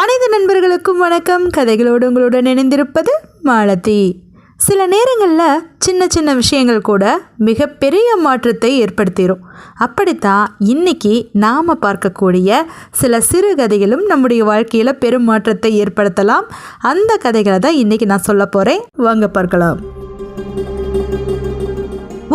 அனைத்து நண்பர்களுக்கும் வணக்கம். கதைகளோடு உங்களுடன் இணைந்திருப்பது மாலதி. சில நேரங்களில் சின்ன சின்ன விஷயங்கள் கூட மிகப்பெரிய மாற்றத்தை ஏற்படுத்திடும் அப்படித்தான் இன்னைக்கு நாம் பார்க்கக்கூடிய சில சிறு கதைகளும் நம்முடைய வாழ்க்கையில் பெரும் மாற்றத்தை ஏற்படுத்தலாம். அந்த கதைகளை தான் இன்னைக்கு நான் சொல்ல போகிறேன் வாங்க பார்க்கலாம்.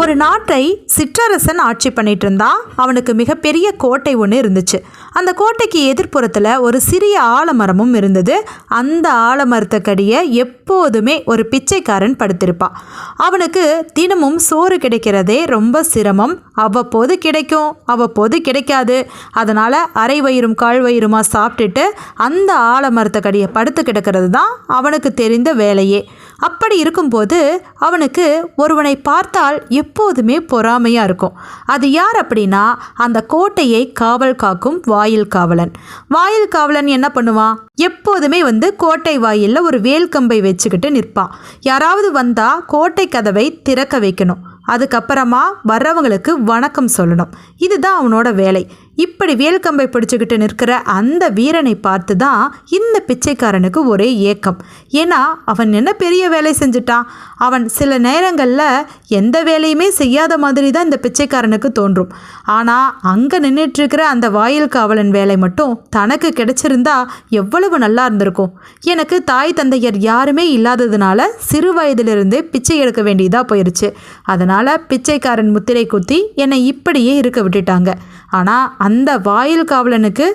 ஒரு நாட்டை சிற்றரசன் ஆட்சி பண்ணிட்டு இருந்தான் அவனுக்கு மிகப்பெரிய கோட்டை ஒன்று இருந்துச்சு. அந்த கோட்டைக்கு எதிர்ப்புறத்தில் ஒரு சிறிய ஆலமரமும் இருந்தது. அந்த ஆலமரத்துக்கடியே எப்போதுமே ஒரு பிச்சைக்காரன் படுத்திருப்பான் அவனுக்கு தினமும் சோறு கிடைக்கிறதே ரொம்ப சிரமம். அவ்வப்போது கிடைக்கும் அவ்வப்போது கிடைக்காது. அதனால் அரை வயிறும் கால் வயிறுமாக சாப்பிட்டுட்டு அந்த ஆலமரத்துக்கடியை படுத்து கிடக்கிறது தான் அவனுக்கு தெரிந்த வேலையே. அப்படி இருக்கும்போது அவனுக்கு ஒருவனை பார்த்தால் எப்போதுமே பொறாமையாக இருக்கும். அது யார் அப்படின்னா அந்த கோட்டையை காவல் காக்கும் வாயில் காவலன். வாயில் காவலன் என்ன பண்ணுவான்? எப்போதுமே வந்து கோட்டை வாயிலில் ஒரு வேல்கம்பை வச்சுக்கிட்டு நிற்பான். யாராவது வந்தால் கோட்டை கதவை திறக்க வைக்கணும். அதுக்கப்புறமா வர்றவங்களுக்கு வணக்கம் சொல்லணும். இதுதான் அவனோட வேலை. இப்படி வேல்கம்பை பிடிச்சுக்கிட்டு நிற்கிற அந்த வீரனை பார்த்து தான் இந்த பிச்சைக்காரனுக்கு ஒரே ஏக்கம். ஏன்னா அவன் என்ன பெரிய வேலை செஞ்சுட்டான்? அவன் சில நேரங்களில் எந்த வேலையுமே செய்யாத மாதிரி தான் இந்த பிச்சைக்காரனுக்கு தோன்றும். ஆனால் அங்கே நின்றுட்டுருக்கிற அந்த வாயில் காவலன் வேலை மட்டும் தனக்கு கிடைச்சிருந்தா எவ்வளவு நல்லா இருந்திருக்கும். எனக்கு தாய் தந்தையர் யாருமே இல்லாததுனால சிறு வயதிலிருந்தே பிச்சை எடுக்க வேண்டியதாக போயிருச்சு. அதனால் பிச்சைக்காரன் முத்திரை குத்தி என்னை இப்படியே இருக்க விட்டுட்டாங்க. ஆனால் அந்த வாயில் காவலனுக்கு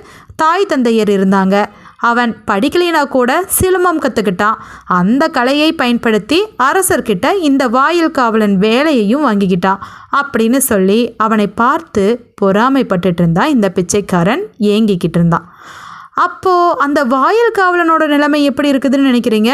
தாய் தந்தையர் இருந்தாங்க. அவன் படிக்கலைனா கூட சிலம்பம் கற்றுக்கிட்டான் அந்த கலையை பயன்படுத்தி அரசர்கிட்ட இந்த வாயில் காவலன் வேலையையும் வாங்கிக்கிட்டான் அப்படின்னு சொல்லி அவனை பார்த்து பொறாமைப்பட்டுட்டு இருந்தான் இந்த பிச்சைக்காரன் ஏங்கிக்கிட்டு இருந்தான். அப்போது அந்த வாயில் காவலனோட நிலைமை எப்படி இருக்குதுன்னு நினைக்கிறீங்க?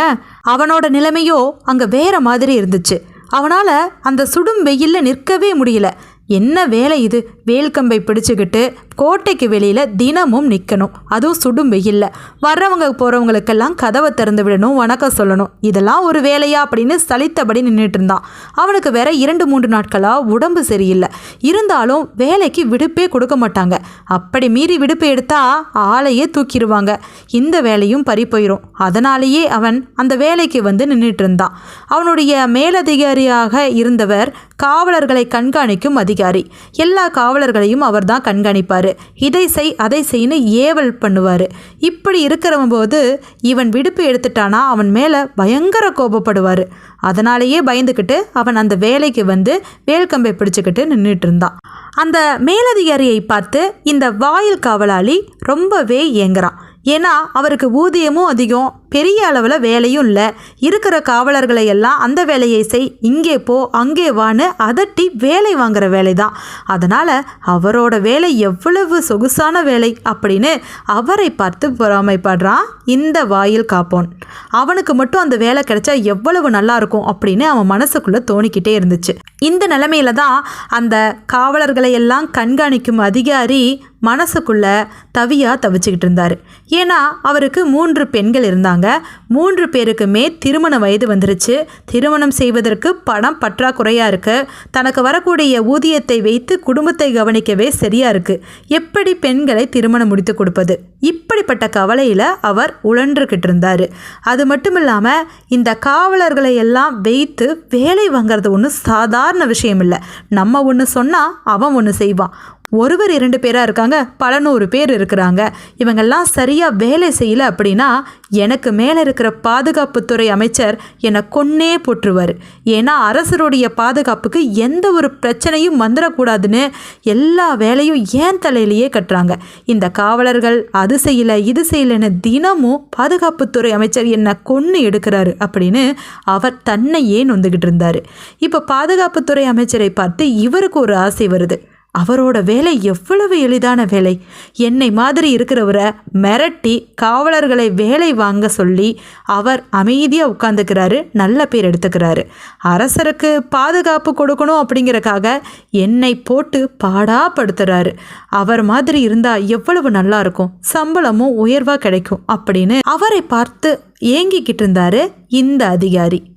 அவனோட நிலைமையோ அங்கே வேற மாதிரி இருந்துச்சு. அவனால் அந்த சுடும் வெயிலில் நிற்கவே முடியல. என்ன வேலை இது? வேல்கம்பை பிடிச்சுக்கிட்டு கோட்டைக்கு வெளியில் தினமும் நிற்கணும் அதுவும் சுடும் வெயில்ல. வர்றவங்க போகிறவங்களுக்கெல்லாம் கதவை திறந்து விடணும் வணக்கம் சொல்லணும். இதெல்லாம் ஒரு வேலையா அப்படின்னு சலித்தபடி நின்றுட்டு இருந்தான். அவனுக்கு வேற இரண்டு மூன்று நாட்களாக உடம்பு சரியில்லை. இருந்தாலும் வேலைக்கு விடுப்பே கொடுக்க மாட்டாங்க. அப்படி மீறி விடுப்பு எடுத்தா ஆளையே தூக்கிடுவாங்க இந்த வேலையும் பறி போயிடும் அதனாலேயே அவன் அந்த வேலைக்கு வந்து நின்றுட்டு இருந்தான். அவனுடைய மேலதிகாரியாக இருந்தவர் காவலர்களை கண்காணிக்கும் அதிகாரி. எல்லா காவலர்களையும் அவர் தான் பண்ணுவார் இதை செய் அதை செய்யு ஏவல் பண்ணுவார். இப்படி இருக்கிறவன் போது இவன் விடுப்பு எடுத்துட்டானா அவன் மேலே பயங்கர கோபப்படுவார். அதனாலேயே பயந்துக்கிட்டு அவன் அந்த வேலைக்கு வந்து வேல்கம்பை பிடிச்சிக்கிட்டு நின்றுட்டு இருந்தான். அந்த மேலதிகாரியை பார்த்து இந்த வாயில் காவலாளி ரொம்பவே ஏங்குறான். ஏன்னா அவருக்கு ஊதியமும் அதிகம் பெரிய அளவில் வேலையும் இல்லை. இருக்கிற காவலர்களை எல்லாம் அந்த வேலையை செய் இங்கே போ அங்கே வான்னு அதட்டி வேலை வாங்குற வேலை தான் அதனால் அவரோட வேலை எவ்வளவு சொகுசான வேலை அப்படின்னு அவரை பார்த்து பொறாமைப்படுறான் இந்த வாயில் காப்போன். அவனுக்கு மட்டும் அந்த வேலை கிடைச்சா எவ்வளவு நல்லா இருக்கும் அப்படின்னு அவன் மனசுக்குள்ளே தோணிக்கிட்டே இருந்துச்சு. இந்த நிலமையில தான் அந்த காவலர்களை எல்லாம் கண்காணிக்கும் அதிகாரி மனசுக்குள்ள தவியாக தவிச்சுக்கிட்டு இருந்தார். ஏன்னா அவருக்கு மூன்று பெண்கள் இருந்தாங்க. மூன்று பேருக்குமே திருமண வயது வந்துருச்சு. திருமணம் செய்வதற்கு பணம் பற்றாக்குறையாக இருக்குது தனக்கு வரக்கூடிய ஊதியத்தை வைத்து குடும்பத்தை கவனிக்கவே சரியாக இருக்குது எப்படி பெண்களை திருமணம் முடித்து கொடுப்பது? இப்படிப்பட்ட கவலையில் அவர் உழன்றுக்கிட்டு இருந்தார். அது மட்டும் இல்லாமல் இந்த காவலர்களை எல்லாம் வைத்து வேலை வாங்கிறது ஒன்றும் சாதாரண விஷயம் இல்லை. நம்ம ஒன்று சொன்னால் அவன் ஒன்று செய்வான். ஒருவர் இரண்டு பேராக இருக்காங்க பல நூறு பேர் இருக்கிறாங்க. இவங்கெல்லாம் சரியாக வேலை செய்யலை அப்படின்னா எனக்கு மேலே இருக்கிற பாதுகாப்புத்துறை அமைச்சர் என்னை கொன்னே போட்டுருவார் ஏன்னா அரசருடைய பாதுகாப்புக்கு எந்த ஒரு பிரச்சனையும் வந்துடக்கூடாதுன்னு எல்லா வேலையும் ஏன் தலையிலேயே கட்டுறாங்க? இந்த காவலர்கள் அது செய்யலை இது செய்யலைன்னு தினமும் பாதுகாப்புத்துறை அமைச்சர் என்னை கொன்று எடுக்கிறாரு அப்படின்னு அவர் தன்னையே நொந்துக்கிட்டு இருந்தார். இப்போ பாதுகாப்புத்துறை அமைச்சரை பார்த்து இவருக்கு ஒரு ஆசை வருது. அவரோட வேலை எவ்வளவு எளிதான வேலை. என்னை மாதிரி இருக்கிறவரை மிரட்டி காவலர்களை வேலை வாங்க சொல்லி அவர் அமைதியாக உட்காந்துக்கிறாரு நல்ல பேர் எடுத்துக்கிறாரு. அரசருக்கு பாதுகாப்பு கொடுக்கணும் அப்படிங்கறக்காக என்னை போட்டு பாடாப்படுத்துறாரு. அவர் மாதிரி இருந்தால் எவ்வளவு நல்லா இருக்கும் சம்பளமும் உயர்வாக கிடைக்கும் அப்படின்னு அவரை பார்த்து ஏங்கிக்கிட்டு இருந்தாரு இந்த அதிகாரி.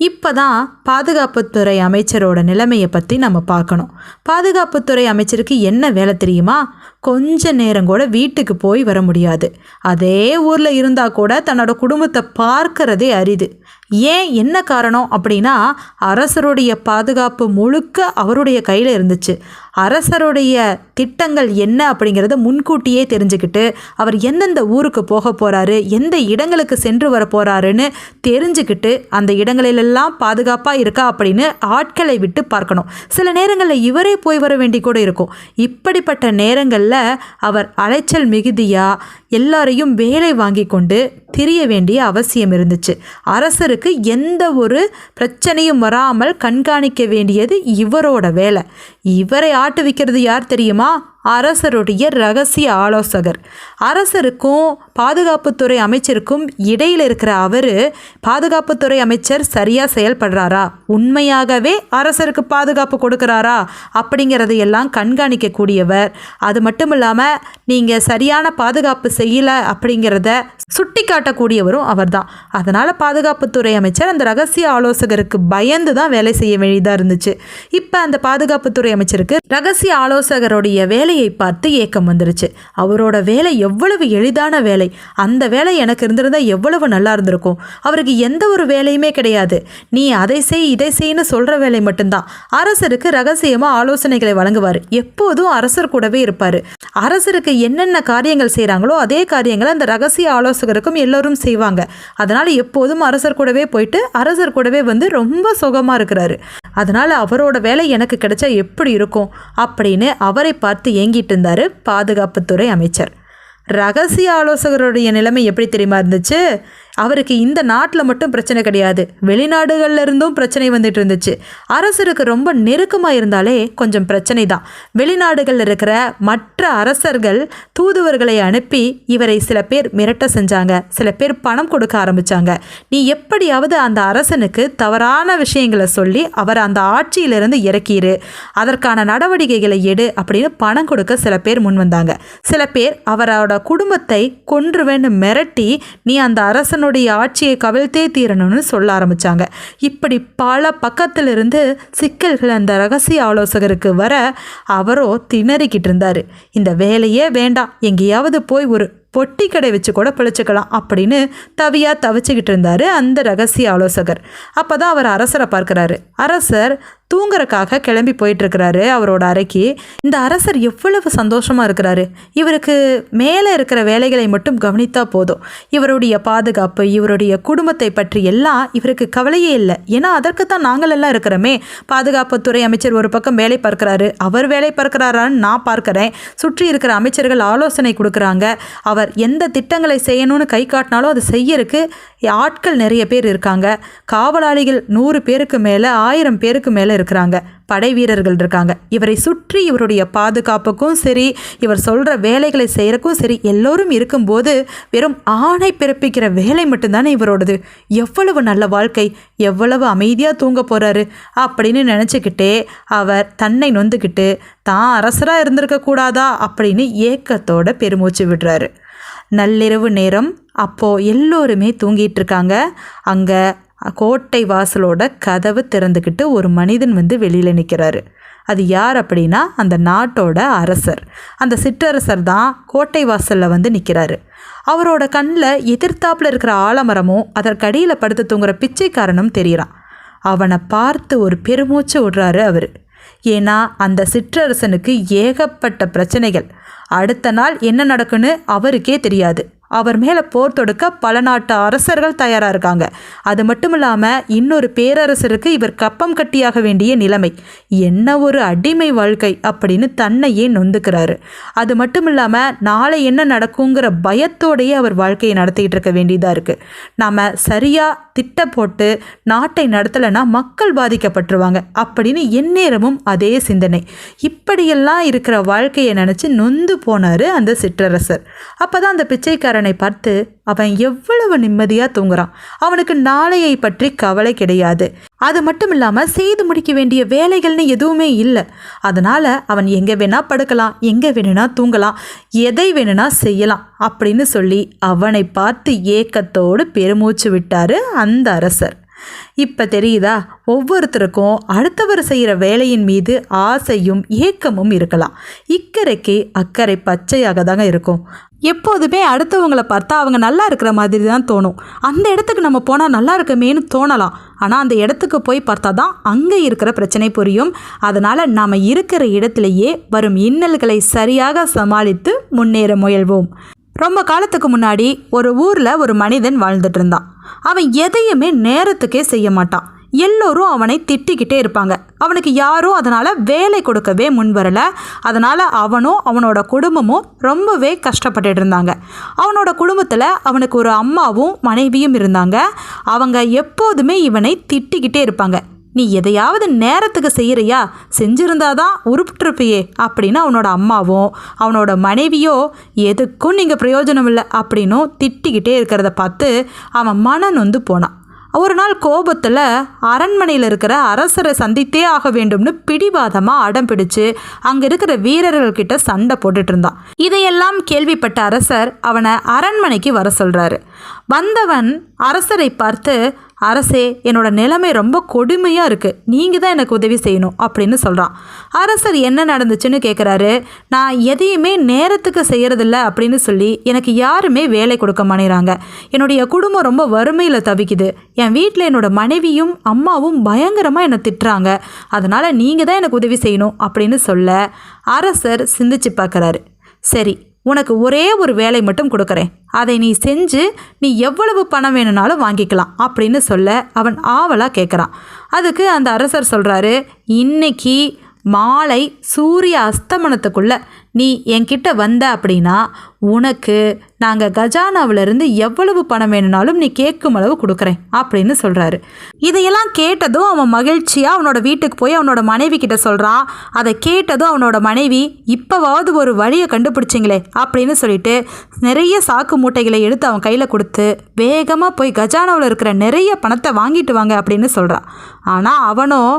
இப்போ தான் பாதுகாப்புத்துறை அமைச்சரோட நிலைமையை பற்றி நம்ம பார்க்கணும். பாதுகாப்புத்துறை அமைச்சருக்கு என்ன வேலை தெரியுமா? கொஞ்ச நேரம் கூட வீட்டுக்கு போய் வர முடியாது. அதே ஊரில் இருந்தால் கூட தன்னோட குடும்பத்தை பார்க்கறதே அரிது. ஏன் என்ன காரணம் அப்படின்னா அரசருடைய பாதுகாப்பு முழுக்க அவருடைய கையில் இருந்துச்சு. அரசருடைய திட்டங்கள் என்ன அப்படிங்கிறத முன்கூட்டியே தெரிஞ்சுக்கிட்டு அவர் எந்தெந்த ஊருக்கு போக போகிறாரு எந்த இடங்களுக்கு சென்று வர போகிறாருன்னு தெரிஞ்சுக்கிட்டு அந்த இடங்களிலெல்லாம் பாதுகாப்பாக இருக்கா அப்படின்னு ஆட்களை விட்டு பார்க்கணும். சில நேரங்களில் இவரே போய் வர வேண்டி கூட இருக்கும். இப்படிப்பட்ட நேரங்களில் அவர் அலைச்சல் மிகுதியாக எல்லாரையும் வேலை வாங்கி கொண்டு திரிய வேண்டிய அவசியம் இருந்துச்சு. அரசருக்கு எந்த ஒரு பிரச்சனையும் வராமல் கண்காணிக்க வேண்டியது இவரோட வேலை. இவரை ஆட்டு வைக்கிறது யார் தெரியுமா? அரசருடைய ரகசிய ஆலோசகர். அரசருக்கும் பாதுகாப்புத்துறை அமைச்சருக்கும் இடையில் இருக்கிற அவர் பாதுகாப்புத்துறை அமைச்சர் சரியாக செயல்படுறாரா? உண்மையாகவே அரசருக்கு பாதுகாப்பு கொடுக்குறாரா? அப்படிங்கிறதையெல்லாம் கண்காணிக்கக்கூடியவர். அது மட்டும் இல்லாமல் நீங்கள் சரியான பாதுகாப்பு செய்யலை அப்படிங்கிறத சுட்டி காட்டக்கூடியவரும் அவர்தான். அதனால் பாதுகாப்புத்துறை அமைச்சர் அந்த ரகசிய ஆலோசகருக்கு பயந்து தான் வேலை செய்ய வேண்டியதாக இருந்துச்சு. இப்போ அந்த பாதுகாப்புத்துறை அமைச்சருக்கு ரகசிய ஆலோசகருடைய வேலையை பார்த்து ஏக்கம் வந்துருச்சு. அவரோட வேலை எவ்வளவு எளிதான வேலை. அந்த வேலை எனக்கு இருந்திருந்தால் எவ்வளவு நல்லா இருந்திருக்கும். அவருக்கு எந்த ஒரு வேலையுமே கிடையாது. நீ அதை செய் இதை செய்யன்னு சொல்கிற வேலை மட்டும்தான். அரசருக்கு ரகசியமாக ஆலோசனைகளை வழங்குவார். எப்போதும் அரசர் கூடவே இருப்பார். அரசருக்கு என்னென்ன காரியங்கள் செய்கிறாங்களோ அதே காரியங்களை அந்த ரகசிய ஆலோசகருக்கும் எல்லோரும் செய்வாங்க. அதனால் எப்போதும் அரசர் கூடவே போயிட்டு அரசர் கூடவே வந்து ரொம்ப சுகமாக இருக்கிறாரு. அதனால் அவரோட வேலை எனக்கு கிடைச்சா எப்படி இருக்கும்? அப்படின்னு அவரை பார்த்து ஏங்கிட்டு இருந்தார் பாதுகாப்புத்துறை அமைச்சர். ரகசிய ஆலோசகருடைய நிலைமை எப்படி தெரியுமா இருந்துச்சு? அவருக்கு இந்த நாட்டில் மட்டும் பிரச்சனை கிடையாது. வெளிநாடுகள்ல இருந்தும் பிரச்சனை வந்துட்டு இருந்துச்சு அரசருக்கு ரொம்ப நெருக்கமாக இருந்தாலே கொஞ்சம் பிரச்சனை தான் வெளிநாடுகளில் இருக்கிற மற்ற அரசர்கள் தூதுவர்களை அனுப்பி இவரை சில பேர் மிரட்ட செஞ்சாங்க. சில பேர் பணம் கொடுக்க ஆரம்பிச்சாங்க. நீ எப்படியாவது அந்த அரசனுக்கு தவறான விஷயங்களை சொல்லி அவர் அந்த ஆட்சியிலிருந்து இறக்கிரு அதற்கான நடவடிக்கைகளை எடு அப்படின்னு பணம் கொடுக்க சில பேர் முன் வந்தாங்க. சில பேர் அவரோட குடும்பத்தை கொன்றுவேன்னு மிரட்டி நீ அந்த தன்னுடைய ஆட்சியை கவிழ்த்தே தீரணும்னு சொல்ல ஆரம்பித்தாங்க இப்படி பல பக்கத்திலிருந்து சிக்கல்கள் அந்த ரகசிய ஆலோசகருக்கு வர அவரோ திணறிக்கிட்டு இருந்தார். இந்த வேலையே வேண்டாம். எங்கேயாவது போய் ஒரு பொட்டி கடை வச்சு கூட பிழைச்சிக்கலாம் அப்படின்னு தவியாக தவிச்சுக்கிட்டு இருந்தார் அந்த ரகசிய ஆலோசகர். அப்போ தான் அவர் அரசரை பார்க்குறாரு. அரசர் தூங்குறக்காக கிளம்பி போயிட்டுருக்கிறாரு அவரோட அறைக்கு. இந்த அரசர் எவ்வளவு சந்தோஷமாக இருக்கிறாரு. இவருக்கு மேலே இருக்கிற வேலைகளை மட்டும் கவனித்தா போதும். இவருடைய பாதுகாப்பு இவருடைய குடும்பத்தை பற்றி எல்லாம் இவருக்கு கவலையே இல்லை. ஏன்னா அதற்கு தான் நாங்கள் எல்லாம் இருக்கிறோமே. பாதுகாப்புத்துறை அமைச்சர் ஒரு பக்கம் வேலை பார்க்குறாரு. அவர் வேலை பார்க்குறாரான்னு நான் பார்க்குறேன். சுற்றி இருக்கிற அமைச்சர்கள் ஆலோசனை கொடுக்குறாங்க. அவர் எந்த திட்டங்களை செய்யணும்னு கை காட்டினாலும் அதை செய்யறதுக்கு ஆட்கள் நிறைய பேர் இருக்காங்க. காவலாளிகள் நூறு பேருக்கு மேலே ஆயிரம் பேருக்கு மேலே இருக்கிறாங்க. படை வீரர்கள் இருக்காங்க. இவரை சுற்றி இவருடைய பாதுகாப்புக்கும் சரி இவர் சொல்கிற வேலைகளை செய்கிறக்கும் சரி எல்லோரும் இருக்கும்போது வெறும் ஆணை பிறப்பிக்கிற வேலை மட்டும்தானே இவரோடது. எவ்வளவு நல்ல வாழ்க்கை எவ்வளவு அமைதியாக தூங்க போகிறாரு அப்படின்னு நினச்சிக்கிட்டே அவர் தன்னை நொந்துக்கிட்டு தான் அரசராக இருந்திருக்க கூடாதா அப்படின்னு ஏக்கத்தோட பெருமூச்சு விடுறாரு. நள்ளிரவு நேரம். அப்போது எல்லோருமே தூங்கிட்டு இருக்காங்க அங்கே கோட்டை வாசலோட கதவு திறந்துக்கிட்டு ஒரு மனிதன் வந்து வெளியில் நிற்கிறாரு அது யார் அப்படின்னா அந்த நாட்டோட அரசர். அந்த சிற்றரசர் தான் கோட்டை வாசலில் வந்து நிற்கிறாரு அவரோட கண்ணில் எதிர்த்தாப்பில் இருக்கிற ஆலமரமும் அதற்கடியில் படுத்து தூங்குற பிச்சைக்காரனும் தெரிகிறான் அவனை பார்த்து ஒரு பெருமூச்சு விடுறாரு அவர். ஏன்னா அந்த சிற்றரசனுக்கு ஏகப்பட்ட பிரச்சனைகள். அடுத்த நாள் என்ன நடக்குன்னு அவருக்கே தெரியாது. அவர் மேலே போர் தொடுக்க பல நாட்டு அரசர்கள் தயாராக இருக்காங்க. அது மட்டும் இல்லாமல் இன்னொரு பேரரசருக்கு இவர் கப்பம் கட்டியாக வேண்டிய நிலைமை. என்ன ஒரு அடிமை வாழ்க்கை அப்படின்னு தன்னையே நொந்துக்கிறாரு. அது மட்டும் இல்லாமல் நாளை என்ன நடக்குங்கிற பயத்தோடையே அவர் வாழ்க்கையை நடத்திக்கிட்டு இருக்க வேண்டியதாக இருக்குது நாம் சரியாக திட்டம் போட்டு நாட்டை நடத்தலைன்னா மக்கள் பாதிக்கப்பட்டுருவாங்க அப்படின்னு எந்நேரமும் அதே சிந்தனை. இப்படியெல்லாம் இருக்கிற வாழ்க்கையை நினச்சி நொந்து போனார் அந்த சிற்றரசர். அப்போ தான் அந்த பிச்சைக்காரனை பார்த்து அவன் எவ்வளவு நிம்மதியாக தூங்குறான். அவனுக்கு நாளையை பற்றி கவலை கிடையாது. அது மட்டும் இல்லாமல் செய்து முடிக்க வேண்டிய வேலைகள்னு எதுவுமே இல்லை. அதனால் அவன் எங்கே வேணால் படுக்கலாம் எங்கே வேணும்னா தூங்கலாம் எதை வேணும்னா செய்யலாம் அப்படின்னு சொல்லி அவனை பார்த்து ஏக்கத்தோடு பெருமூச்சு விட்டார் அந்த அரசர். இப்போ தெரியுதா? ஒவ்வொருத்தருக்கும் அடுத்தவர் செய்கிற வேலையின் மீது ஆசையும் ஏக்கமும் இருக்கலாம். இக்கரைக்கு அக்கறை பச்சையாக தாங்க இருக்கும். எப்போதுமே அடுத்தவங்கள பார்த்தா அவங்க நல்லா இருக்கிற மாதிரி தான் தோணும். அந்த இடத்துக்கு நம்ம போனால் நல்லா இருக்குமேன்னு தோணலாம். ஆனால் அந்த இடத்துக்கு போய் பார்த்தா தான் அங்கே இருக்கிற பிரச்சனை புரியும். அதனால் நாம் இருக்கிற இடத்துலையே வரும் இன்னல்களை சரியாக சமாளித்து முன்னேற முயல்வோம். ரொம்ப காலத்துக்கு முன்னாடி ஒரு ஊரில் ஒரு மனிதன் வாழ்ந்துட்டு இருந்தான். அவன் எதையுமே நேரத்துக்கே செய்ய மாட்டான். எல்லோரும் அவனை திட்டிக்கிட்டே இருப்பாங்க. அவனுக்கு யாரும் அதனால் வேலை கொடுக்கவே முன்வரலை அதனால் அவனும் அவனோட குடும்பமும் ரொம்பவே கஷ்டப்பட்டுட்டு இருந்தாங்க. அவனோட குடும்பத்தில் அவனுக்கு ஒரு அம்மாவும் மனைவியும் இருந்தாங்க. அவங்க எப்போதுமே இவனை திட்டிக்கிட்டே இருப்பாங்க. நீ எதையாவது நேரத்துக்கு செய்கிறியா செஞ்சிருந்தாதான் உருப்பிட்டிருப்பியே அப்படின்னு அவனோட அம்மாவும் அவனோட மனைவியோ எதுக்கும் நீங்கள் பிரயோஜனம் இல்லை அப்படின்னும் திட்டிக்கிட்டே இருக்கிறத பார்த்து அவன் மன நொந்து போனான். ஒரு நாள் கோபத்தில் அரண்மனையில் இருக்கிற அரசரை சந்தித்தே ஆக வேண்டும்னு பிடிவாதமாக அடம் பிடிச்சு அங்கே இருக்கிற வீரர்கள்கிட்ட சண்டை போட்டுட்டு இருந்தான். இதையெல்லாம் கேள்விப்பட்ட அரசர் அவனை அரண்மனைக்கு வர சொல்கிறாரு வந்தவன் அரசரை பார்த்து அரசே என்னோட நிலைமை ரொம்ப கொடுமையாக இருக்குது நீங்கள் தான் எனக்கு உதவி செய்யணும் அப்படின்னு சொல்கிறான் அரசர் என்ன நடந்துச்சுன்னு கேட்குறாரு நான் எதையுமே நேரத்துக்கு செய்கிறதில்ல அப்படின்னு சொல்லி எனக்கு யாருமே வேலை கொடுக்க மாட்டேறாங்க என்னுடைய குடும்பம் ரொம்ப வறுமையில் தவிக்குது. என் வீட்டில் என்னோட மனைவியும் அம்மாவும் பயங்கரமாக என்னை திட்டுறாங்க. அதனால் நீங்கள் தான் எனக்கு உதவி செய்யணும் அப்படின்னு சொல்ல அரசர் சிந்திச்சு பார்க்குறாரு சரி உனக்கு ஒரே ஒரு வேலை மட்டும் கொடுக்குறேன். அதை நீ செஞ்சு நீ எவ்வளவு பணம் வேணும்னாலும் வாங்கிக்கலாம் அப்படின்னு சொல்ல அவன் ஆவலாக கேட்குறான் அதுக்கு அந்த அரசர் சொல்கிறாரு இன்னைக்கு மாலை சூரிய அஸ்தமனத்துக்குள்ள நீ என்கிட்ட வந்த அப்படின்னா உனக்கு நாங்கள் கஜானாவிலிருந்து எவ்வளவு பணம் வேணும்னாலும் நீ கேட்கும் அளவு கொடுக்குறேன் அப்படின்னு சொல்கிறாரு இதையெல்லாம் கேட்டதும் அவன் மகிழ்ச்சியாக அவனோட வீட்டுக்கு போய் அவனோட மனைவி கிட்ட சொல்கிறான் அதை கேட்டதும் அவனோட மனைவி இப்போவாவது ஒரு வழியை கண்டுபிடிச்சிங்களே அப்படின்னு சொல்லிட்டு நிறைய சாக்கு மூட்டைகளை எடுத்து அவன் கையில் கொடுத்து வேகமாக போய் கஜானாவில் இருக்கிற நிறைய பணத்தை வாங்கிட்டு வாங்க அப்படின்னு சொல்கிறான் ஆனால் அவனும்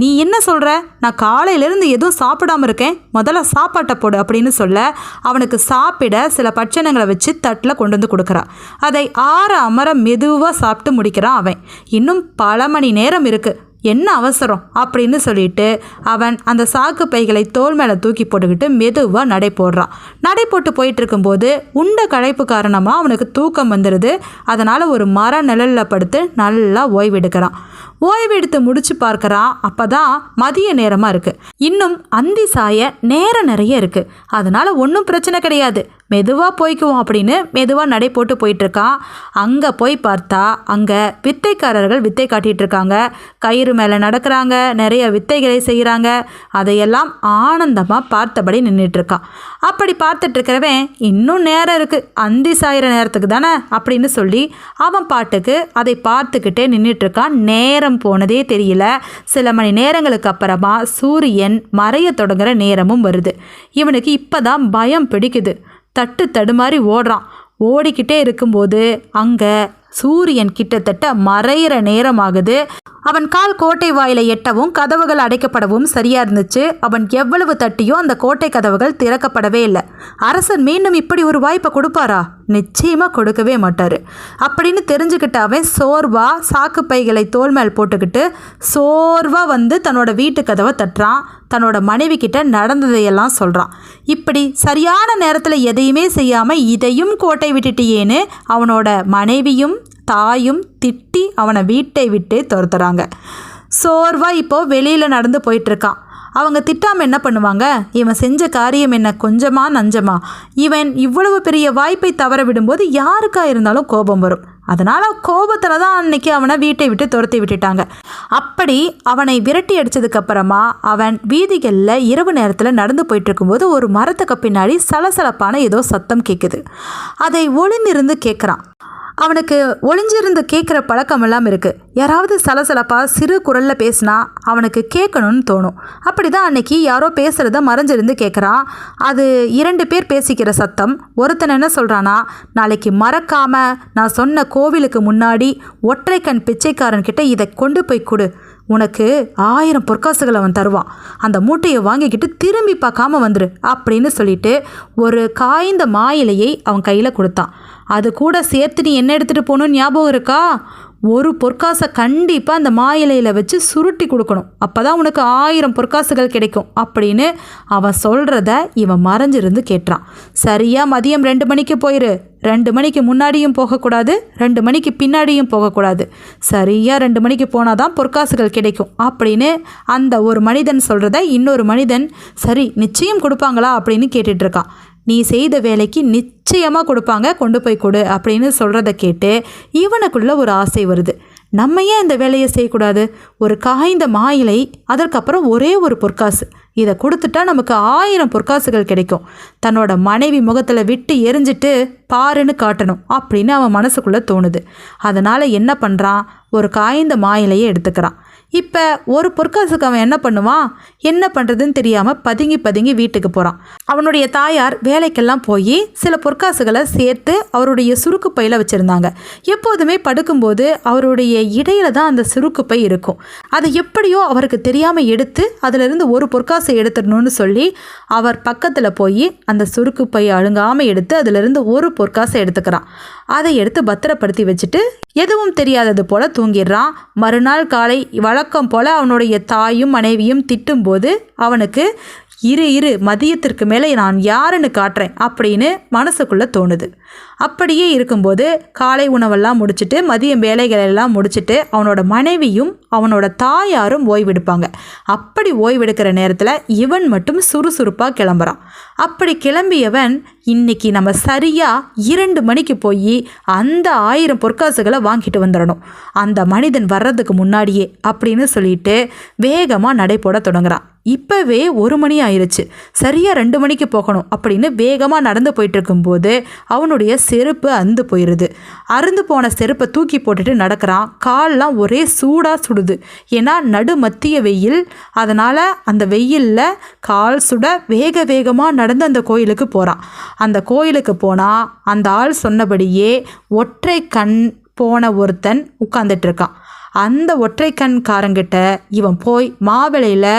நீ என்ன சொல்கிற நான் காலையிலேருந்து எதுவும் சாப்பிடாம இருக்கேன். முதல்ல சாப்பாட்டை போடு அப்படின்னு சொல்ல அவனுக்கு சாப்பிட சில பட்சணங்களை வச்சு தட்டில் கொண்டு வந்து கொடுக்குறான் அதை ஆற அமர மெதுவாக சாப்பிட்டு முடிக்கிறான் அவன். இன்னும் பல மணி நேரம் இருக்குது என்ன அவசரம்? அப்படின்னு சொல்லிட்டு அவன் அந்த சாக்கு பைகளை தோல் மேலே தூக்கி போட்டுக்கிட்டு மெதுவாக நடை போடுறான் நடை போட்டு போயிட்டு இருக்கும்போது உண்ட களைப்பு காரணமாக அவனுக்கு தூக்கம் வந்துடுது அதனால் ஒரு மர நிழலில் படுத்து நல்லா ஓய்வெடுக்கிறான். ஓய்வெடுத்து முடிச்சு பார்க்கறான் அப்போ தான் மதிய நேரமாக இருக்குது இன்னும் அந்தி சாய நேரம் நிறைய இருக்குது அதனால் ஒன்றும் பிரச்சனை கிடையாது. மெதுவாக போய்க்குவோம் அப்படின்னு மெதுவாக நடை போட்டு போயிட்டுருக்கான் அங்கே போய் பார்த்தா அங்கே வித்தைக்காரர்கள் வித்தை காட்டிகிட்டு இருக்காங்க கயிறு மேலே நடக்கிறாங்க நிறைய வித்தைகளை செய்கிறாங்க அதையெல்லாம் ஆனந்தமாக பார்த்தபடி நின்றுட்டுருக்கான் அப்படி பார்த்துட்ருக்கிறவன் இன்னும் நேரம் இருக்குது அந்தி சாயிற நேரத்துக்கு தானே அப்படின்னு சொல்லி அவன் பாட்டுக்கு அதை பார்த்துக்கிட்டே நின்றுட்டுருக்கான் நேரம் போனதே தெரியல. சில மணி நேரங்களுக்கு அப்புறமா சூரியன் மறைய தொடங்குகிற நேரமும் வருது. இவனுக்கு இப்போ தான் பயம் பிடிக்குது. தட்டு தடுமாறி ஓடுறான். ஓடிக்கிட்டே இருக்கும்போது அங்கே சூரியன் கிட்டத்தட்ட மறையிற நேரமாகுது. அவன் கால் கோட்டை வாயில எட்டவும் கதவுகள் அடைக்கப்படவும் சரியா இருந்துச்சு. அவன் எவ்வளவு தட்டியும் அந்த கோட்டை கதவுகள் திறக்கப்படவே இல்லை. அரசன் மீண்டும் இப்படி ஒரு வாய்ப்பை கொடுப்பாரா? நிச்சயமா கொடுக்கவே மாட்டாரு. அப்படின்னு தெரிஞ்சுக்கிட்ட அவன் சோர்வா சாக்கு பைகளை தோல் மேல் போட்டுக்கிட்டு சோர்வா வந்து தன்னோட வீட்டு கதவை தட்டுறான். தன்னோட மனைவி கிட்ட நடந்ததையெல்லாம் சொல்கிறான் இப்படி சரியான நேரத்தில் எதையுமே செய்யாமல் இதையும் கோட்டை விட்டுட்டியேன்னு அவனோட மனைவியும் தாயும் திட்டி அவனை வீட்டை விட்டு துரத்துறாங்க. சோர்வா இப்போ வெளியில் நடந்து போயிட்டுருக்கான் அவங்க திட்டாமல் என்ன பண்ணுவாங்க? இவன் செஞ்ச காரியம் என்ன கொஞ்சமா நஞ்சமா? இவன் இவ்வளவு பெரிய வாய்ப்பை தவற விடும்போது யாருக்கா இருந்தாலும் கோபம் வரும். அதனால் கோபத்தில் தான் அன்னைக்கு அவனை வீட்டை விட்டு துரத்தி விட்டுட்டாங்க. அப்படி அவனை விரட்டி அடித்ததுக்கப்புறமா அவன் வீதிகளில் இரவு நேரத்தில் நடந்து போயிட்டுருக்கும்போது ஒரு மரத்துக்கு பின்னாடி சலசலப்பான ஏதோ சத்தம் கேட்குது அதை ஒளிந்திருந்து கேட்குறான் அவனுக்கு ஒளிஞ்சிருந்து கேட்குற பழக்கம் எல்லாம் இருக்குது யாராவது சலசலப்பாக சிறு குரலில் பேசினா அவனுக்கு கேட்கணும்னு தோணும். அப்படி தான் அன்னைக்கு யாரோ பேசுகிறத மறைஞ்சிருந்து கேட்குறான் அது இரண்டு பேர் பேசிக்கிற சத்தம். ஒருத்தன் என்ன சொல்கிறானா நாளைக்கு மறக்காம நான் சொன்ன கோவிலுக்கு முன்னாடி ஒற்றைக்கண் பிச்சைக்காரன் கிட்ட இதை கொண்டு போய் கொடு. உனக்கு ஆயிரம் பொற்காசுகள் அவன் தருவான். அந்த மூட்டையை வாங்கிக்கிட்டு திரும்பி பார்க்காம வந்துரு அப்படின்னு சொல்லிட்டு ஒரு காய்ந்த மாயிலையை அவன் கையில் கொடுத்தான். அது கூட சேர்த்து நீ என்ன எடுத்துகிட்டு போகணும்னு ஞாபகம் இருக்கா? ஒரு பொற்காசை கண்டிப்பாக அந்த மா வச்சு சுருட்டி கொடுக்கணும். அப்போ தான் உனக்கு ஆயிரம் பொற்காசுகள் கிடைக்கும் அப்படின்னு அவன் சொல்கிறத இவன் மறைஞ்சிருந்து கேட்டான் சரியாக மதியம் ரெண்டு மணிக்கு போயிரு. ரெண்டு மணிக்கு முன்னாடியும் போகக்கூடாது ரெண்டு மணிக்கு பின்னாடியும் போகக்கூடாது. சரியாக ரெண்டு மணிக்கு போனால் தான் பொற்காசுகள் கிடைக்கும் அப்படின்னு அந்த ஒரு மனிதன் சொல்கிறத இன்னொரு மனிதன் சரி நிச்சயம் கொடுப்பாங்களா அப்படின்னு கேட்டுட்ருக்கான் நீ செய்த வேலைக்கு நிச்சயமாக கொடுப்பாங்க கொண்டு போய் கொடு அப்படின்னு சொல்கிறத கேட்டு இவனுக்குள்ளே ஒரு ஆசை வருது. நம்ம ஏன் இந்த வேலையை செய்யக்கூடாது? ஒரு காய்ந்த மாயிலை அதற்கப்புறம் ஒரே ஒரு பொற்காசு. இதை கொடுத்துட்டா நமக்கு ஆயிரம் பொற்காசுகள் கிடைக்கும். தன்னோட மனைவி முகத்தில் விட்டு எரிஞ்சிட்டு பாருன்னு காட்டணும் அப்படின்னு அவன் மனசுக்குள்ளே தோணுது. அதனால் என்ன பண்ணுறான் ஒரு காய்ந்த மாயிலையை எடுத்துக்கிறான். இப்போ ஒரு பொற்காசுக்கு அவன் என்ன பண்ணுவான்? என்ன பண்ணுறதுன்னு தெரியாமல் பதுங்கி பதுங்கி வீட்டுக்கு போகிறான் அவனுடைய தாயார் வேலைக்கெல்லாம் போய் சில பொற்காசுகளை சேர்த்து அவருடைய சுருக்கு பையில் வச்சுருந்தாங்க. எப்போதுமே படுக்கும்போது அவருடைய இடையில தான் அந்த சுருக்கு பை இருக்கும். அதை எப்படியோ அவருக்கு தெரியாமல் எடுத்து அதிலிருந்து ஒரு பொற்காசை எடுத்துடணும்னு சொல்லி அவர் பக்கத்தில் போய் அந்த சுருக்கு பை அழுங்காமல் எடுத்து அதிலிருந்து ஒரு பொற்காசை எடுத்துக்கிறான். அதை எடுத்து பத்திரப்படுத்தி வச்சுட்டு எதுவும் தெரியாதது போல் தூங்கிடுறான். மறுநாள் காலை வழக்கம் போல அவனுடைய தாயும் மனைவியும் திட்டும்போது அவனுக்கு இரு இரு மதியத்திற்கு மேலே நான் யாருன்னு காட்டுறேன் அப்படின்னு மனசுக்குள்ளே தோணுது. அப்படியே இருக்கும்போது காலை உணவெல்லாம் முடிச்சுட்டு மதியம் வேலைகளெல்லாம் முடிச்சுட்டு அவனோட மனைவியும் அவனோட தாயாரும் ஓய்வெடுப்பாங்க. அப்படி ஓய்வெடுக்கிற நேரத்தில் இவன் மட்டும் சுறுசுறுப்பாக கிளம்புறான். அப்படி கிளம்பியவன் இன்னைக்கு நம்ம சரியாக இரண்டு மணிக்கு போய் அந்த ஆயிரம் பொற்காசுகளை வாங்கிட்டு வந்துடணும். அந்த மனிதன் வர்றதுக்கு முன்னாடியே அப்படின்னு சொல்லிட்டு வேகமாக நடை போட தொடங்குறான். இப்போவே ஒரு மணி ஆயிடுச்சு சரியாக ரெண்டு மணிக்கு போகணும் அப்படின்னு வேகமாக நடந்து போயிட்டு இருக்கும்போது அவனுடைய செருப்பு அந்து போயிடுது அருந்து போன செருப்பை தூக்கி போட்டுட்டு நடக்கிறான். கால்லாம் ஒரே சூடாக சுடுது. ஏன்னா நடு மத்திய வெயில். அதனால் அந்த வெயிலில் கால் சுட வேக வேகமாக நடந்து அந்த கோயிலுக்கு போகிறான் அந்த கோயிலுக்கு போனால் அந்த ஆள் சொன்னபடியே ஒற்றை கண் போன ஒருத்தன் உட்காந்துட்டு இருக்கான். அந்த ஒற்றைக்கண்காரங்கிட்ட இவன் போய் மாவிளையில்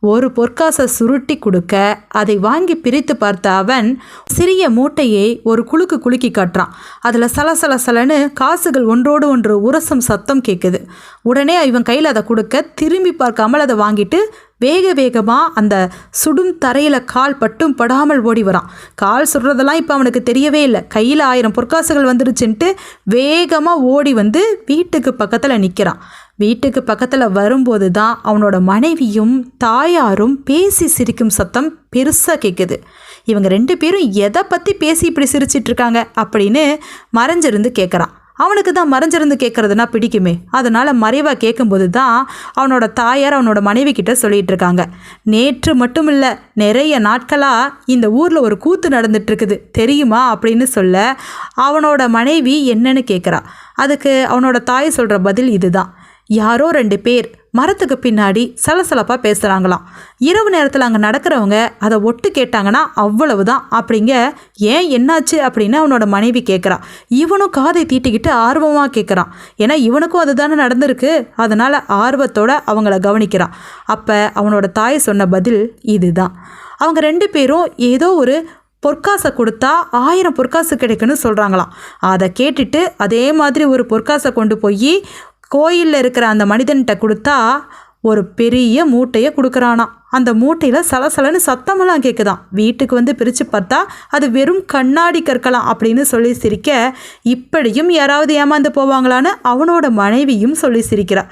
ஒரு பொற்காசை சுருட்டி கொடுக்க அதை வாங்கி பிரித்து பார்த்த அவன் சிறிய மூட்டையை ஒரு குலுக்கு குலுக்கி காட்டுறான். அதில் சலசல சலன்னு காசுகள் ஒன்றோடு ஒன்று உரசும் சத்தம் கேட்குது உடனே இவன் கையில் அதை கொடுக்க திரும்பி பார்க்காமல் அதை வாங்கிட்டு வேக வேகமாக அந்த சுடும் தரையில் கால் பட்டும் படாமல் ஓடி வரான். கால் சுடுறதெல்லாம் இப்போ அவனுக்கு தெரியவே இல்லை. கையில் ஆயிரம் பொற்காசுகள் வந்துருச்சுன்ட்டு வேகமாக ஓடி வந்து வீட்டுக்கு பக்கத்தில் நிற்கிறான் வீட்டுக்கு பக்கத்தில் வரும்போது தான் அவனோட மனைவியும் தாயாரும் பேசி சிரிக்கும் சத்தம் பெருசாக கேட்குது இவங்க ரெண்டு பேரும் எதை பற்றி பேசி இப்படி சிரிச்சிட்ருக்காங்க அப்படின்னு மறைஞ்சிருந்து கேட்குறான் அவனுக்கு தான் மறைஞ்சிருந்து கேட்குறதுனா பிடிக்குமே. அதனால் மறைவாக கேட்கும்போது தான் அவனோட தாயார் அவனோட மனைவி கிட்ட சொல்லிட்டு இருக்காங்க நேற்று மட்டும் இல்லை நிறைய நாட்களாக இந்த ஊரில் ஒரு கூத்து நடந்துட்டுருக்குது தெரியுமா அப்படின்னு சொல்ல அவனோட மனைவி என்னன்னு கேட்குறா அதுக்கு அவனோட தாய் சொல்கிற பதில் இதுதான். யாரோ ரெண்டு பேர் மரத்துக்கு பின்னாடி சலசலப்பாக பேசுகிறாங்களாம் இரவு நேரத்தில் அங்கே நடக்கிறவங்க அதை ஒட்டு கேட்டாங்கன்னா அவ்வளவு தான் அப்படிங்க ஏன் என்னாச்சு? அப்படின்னு அவனோட மனைவி கேட்குறான் இவனும் காதை தீட்டிக்கிட்டு ஆர்வமாக கேட்குறான் ஏன்னா இவனுக்கும் அதுதானே நடந்திருக்கு. அதனால் ஆர்வத்தோட அவங்கள கவனிக்கிறான். அப்போ அவனோட தாய் சொன்ன பதில் இதுதான். அவங்க ரெண்டு பேரும் ஏதோ ஒரு பொற்காசை கொடுத்தா ஆயிரம் பொற்காசு கிடைக்குன்னு சொல்கிறாங்களாம் அதை கேட்டுட்டு அதே மாதிரி ஒரு பொற்காசை கொண்டு போய் கோயிலில் இருக்கிற அந்த மனிதன்கிட்ட கொடுத்தா ஒரு பெரிய மூட்டையை கொடுக்குறானாம். அந்த மூட்டையில் சலசலன்னு சத்தமெல்லாம் கேட்குதான் வீட்டுக்கு வந்து பிரித்து பார்த்தா அது வெறும் கண்ணாடி கற்கலாம் அப்படின்னு சொல்லி சிரிக்க இப்படியும் யாராவது ஏமாந்து போவாங்களான்னு அவனோட மனைவியும் சொல்லி சிரிக்கிறா.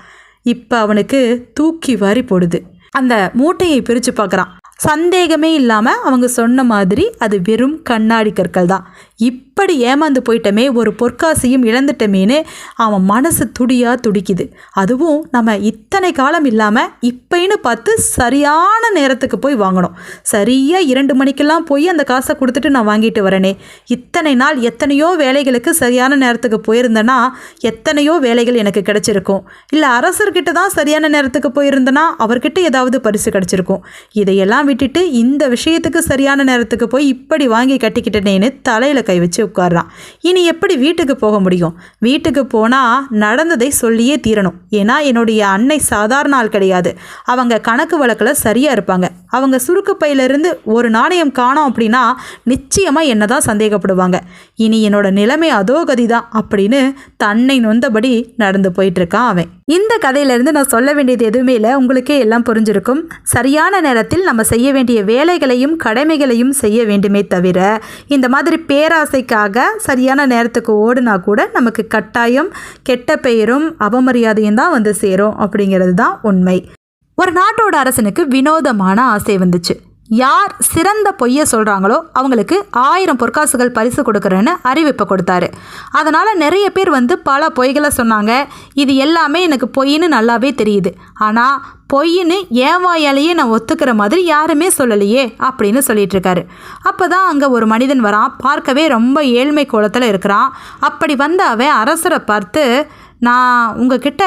இப்போ அவனுக்கு தூக்கி வாரி போடுது. அந்த மூட்டையை பிரித்து பார்க்குறான். சந்தேகமே இல்லாமல் அவங்க சொன்ன மாதிரி அது வெறும் கண்ணாடி கற்கள் தான் இப்படி ஏமாந்து போயிட்டமே ஒரு பொற்காசையும் இழந்துட்டமேன்னு அவன் மனசு துடியாக துடிக்குது. அதுவும் நம்ம இத்தனை காலம் இல்லாமல் இப்பைன்னு பார்த்து சரியான நேரத்துக்கு போய் வாங்கணும். சரியாக இரண்டு மணிக்கெல்லாம் போய் அந்த காசை கொடுத்துட்டு நான் வாங்கிட்டு வரேனே. இத்தனை நாள் எத்தனையோ வேலைகளுக்கு சரியான நேரத்துக்கு போயிருந்தேன்னா எத்தனையோ வேலைகள் எனக்கு கிடச்சிருக்கும். இல்லை அரசர்கிட்ட தான் சரியான நேரத்துக்கு போயிருந்தேன்னா அவர்கிட்ட ஏதாவது பரிசு கிடச்சிருக்கும். இதையெல்லாம் விட்டுட்டு இந்த விஷயத்துக்கு சரியான நேரத்துக்கு போய் இப்படி வாங்கி கட்டிக்கிட்டேனேன்னு தலையில் நெஞ்சில் கை வச்சு உட்கார்றான். இனி எப்படி வீட்டுக்கு போக முடியும்? வீட்டுக்கு போனால் நடந்ததை சொல்லியே தீரணும். ஏன்னா என்னுடைய அன்னை சாதாரண ஆள் கிடையாது. அவங்க கணக்கு வழக்கில் சரியாக இருப்பாங்க. அவங்க சுருக்கு பையிலிருந்து ஒரு நாணயம் காணோம் அப்படின்னா நிச்சயமாக என்ன தான் சந்தேகப்படுவாங்க. இனி என்னோட நிலைமை அதோ கதி தான் அப்படின்னு தன்னை நொந்தபடி நடந்து போயிட்டுருக்கான் அவன். இந்த கதையிலேருந்து நான் சொல்ல வேண்டியது எதுவுமே இல்லை. உங்களுக்கே எல்லாம் புரிஞ்சிருக்கும். சரியான நேரத்தில் நம்ம செய்ய வேண்டிய வேலைகளையும் கடமைகளையும் செய்ய வேண்டுமே தவிர இந்த மாதிரி பேர பேராசைக்காக சரியான நேரத்துக்கு ஓடுனா கூட நமக்கு கட்டாயம் கெட்ட பெயரும் அவமரியாதையும் தான் வந்து சேரும் அப்படிங்கிறது தான் உண்மை. ஒரு நாட்டோட அரசனுக்கு வினோதமான ஆசை வந்துச்சு. யார் சிறந்த பொய்யை சொல்கிறாங்களோ அவங்களுக்கு ஆயிரம் பொற்காசுகள் பரிசு கொடுக்குறேன்னு அறிவிப்பை கொடுத்தாரு. அதனால் நிறைய பேர் வந்து பல பொய்களை சொன்னாங்க. இது எல்லாமே எனக்கு பொய்ன்னு நல்லாவே தெரியுது. ஆனால் பொய்ன்னு ஏன் வாயாலேயே நான் ஒத்துக்கிற மாதிரி யாருமே சொல்லலையே அப்படின்னு சொல்லிட்டு இருக்காரு அப்போ தான் அங்கே ஒரு மனிதன் வரான். பார்க்கவே ரொம்ப ஏழ்மை கோலத்தில் இருக்கிறான். அப்படி வந்த அவன் அரசரை பார்த்து நான் உங்ககிட்ட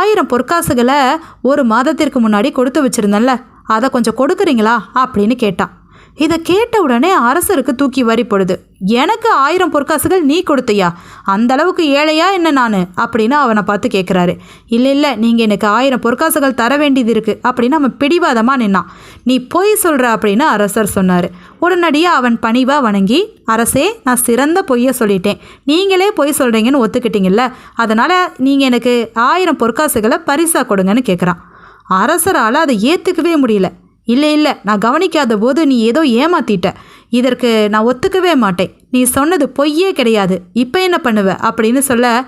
ஆயிரம் பொற்காசுகளை ஒரு மாதத்திற்கு முன்னாடி கொடுத்து வச்சுருந்தேன்ல அதை கொஞ்சம் கொடுக்குறீங்களா அப்படின்னு கேட்டான். இதை கேட்ட உடனே அரசருக்கு தூக்கி வரி போடுது எனக்கு ஆயிரம் பொற்காசுகள் நீ கொடுத்தியா? அந்த அளவுக்கு ஏழையா என்ன நான்? அப்படின்னு அவனை பார்த்து கேட்குறாரு இல்லை இல்லை நீங்கள் எனக்கு ஆயிரம் பொற்காசுகள் தர வேண்டியது இருக்குது அப்படின்னு அவன் பிடிவாதமாக நின்னான். நீ பொய் சொல்கிற அப்படின்னு அரசர் சொன்னார். உடனடியாக அவன் பணிவாக வணங்கி அரசே நான் சிறந்த பொய்யை சொல்லிட்டேன். நீங்களே பொய் சொல்கிறீங்கன்னு ஒத்துக்கிட்டீங்கல்ல. அதனால் நீங்கள் எனக்கு ஆயிரம் பொற்காசுகளை பரிசாக கொடுங்கன்னு கேட்குறான் அரசரால் அதை ஏற்றுக்கவே முடியல. இல்லை இல்லை நான் கவனிக்காத போது நீ ஏதோ ஏமாத்திட்ட. இதற்கு நான் ஒத்துக்கவே மாட்டேன். நீ சொன்னது பொய்யே கிடையாது. இப்போ என்ன பண்ணுவ? அப்படின்னு சொல்ல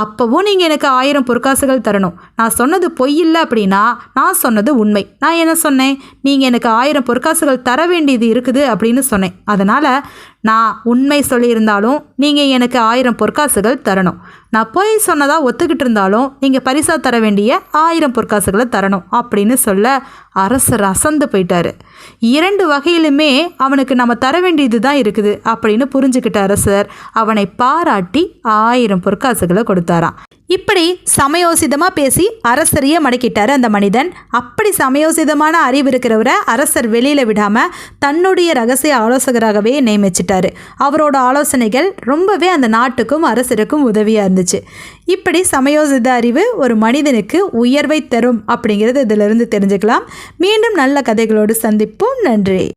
அப்போவும் நீங்கள் எனக்கு ஆயிரம் பொற்காசுகள் தரணும். நான் சொன்னது பொய் இல்லை அப்படின்னா நான் சொன்னது உண்மை. நான் என்ன சொன்னேன்? நீங்கள் எனக்கு ஆயிரம் பொற்காசுகள் தர வேண்டியது இருக்குது அப்படின்னு சொன்னேன். அதனால் நான் உண்மை சொல்லியிருந்தாலும் நீங்கள் எனக்கு ஆயிரம் பொற்காசுகள் தரணும். நான் போய் சொன்னதாக ஒத்துக்கிட்டு இருந்தாலும் நீங்கள் பரிசாக தர வேண்டிய ஆயிரம் பொற்காசுகளை தரணும் அப்படின்னு சொல்ல அரசர் அசந்து போயிட்டாரு. இரண்டு வகையிலுமே அவனுக்கு நம்ம தர வேண்டியது தான் இருக்குது அப்படின்னு புரிஞ்சுக்கிட்ட அரசர் அவனை பாராட்டி ஆயிரம் பொற்காசுகளை கொடுத்தாராம். இப்படி சமயோசிதமாக பேசி அரசரையே மடக்கிட்டார் அந்த மனிதன். அப்படி சமயோசிதமான அறிவு இருக்கிறவரை அரசர் வெளியில் விடாமல் தன்னுடைய ரகசிய ஆலோசகராகவே நியமிச்சிட்டாரு. அவரோட ஆலோசனைகள் ரொம்பவே அந்த நாட்டுக்கும் அரசருக்கும் உதவியாக இருந்துச்சு. இப்படி சமயோசித அறிவு ஒரு மனிதனுக்கு உயர்வை தரும் அப்படிங்கிறது இதிலிருந்து தெரிஞ்சுக்கலாம். மீண்டும் நல்ல கதைகளோடு சந்திப்போம். நன்றி.